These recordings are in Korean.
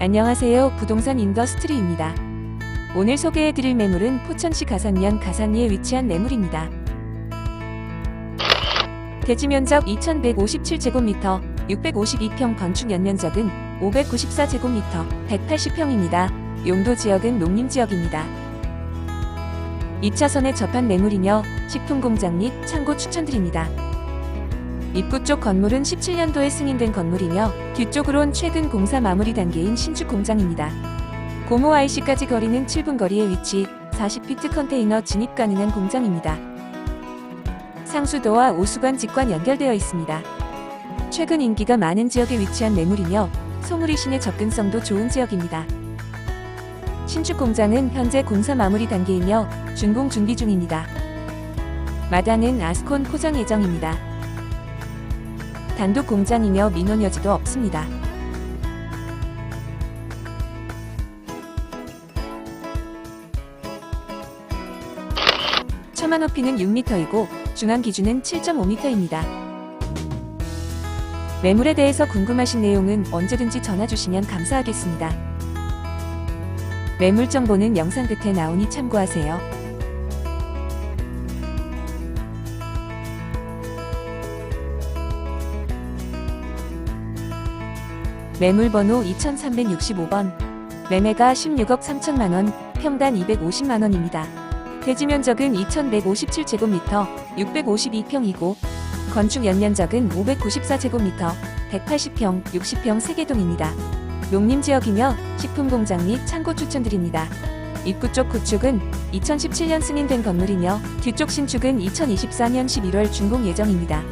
안녕하세요. 부동산 인더스트리입니다. 오늘 소개해드릴 매물은 포천시 가산면 가산리에 위치한 매물입니다. 대지 면적 2157제곱미터, 652평 건축 연면적은 594제곱미터, 180평입니다. 용도 지역은 농림 지역입니다. 2차선에 접한 매물이며 식품 공장 및 창고 추천드립니다. 입구 쪽 건물은 17년도에 승인된 건물이며 뒤쪽으론 최근 공사 마무리 단계인 신축 공장입니다. 고모 IC까지 거리는 7분 거리에 위치 40피트 컨테이너 진입 가능한 공장입니다. 상수도와 오수관 직관 연결되어 있습니다. 최근 인기가 많은 지역에 위치한 매물이며 소무리 시내 접근성도 좋은 지역입니다. 신축 공장은 현재 공사 마무리 단계이며 준공 준비 중입니다. 마당은 아스콘 포장 예정입니다. 단독 공장이며 민원 여지도 없습니다. 처마 높이는 6m이고 중앙 기준은 7.5m입니다. 매물에 대해서 궁금하신 내용은 언제든지 전화 주시면 감사하겠습니다. 매물 정보는 영상 끝에 나오니 참고하세요. 매물 번호 2365번. 매매가 16억 3천만 원, 평단 250만 원입니다. 대지 면적은 2157제곱미터, 652평이고 건축 연면적은 594제곱미터, 180평, 60평 3개동입니다. 농림 지역이며 식품 공장 및 창고 추천드립니다. 입구 쪽 구축은 2017년 승인된 건물이며 뒤쪽 신축은 2024년 11월 준공 예정입니다.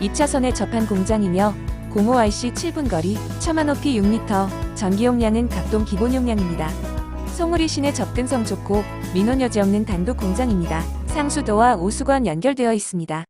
2차선에 접한 공장이며 공호 IC 7분 거리, 처마 높이 6m, 전기 용량은 각동 기본 용량입니다. 송우리 시내 접근성 좋고 민원 여지 없는 단독 공장입니다. 상수도와 오수관 연결되어 있습니다.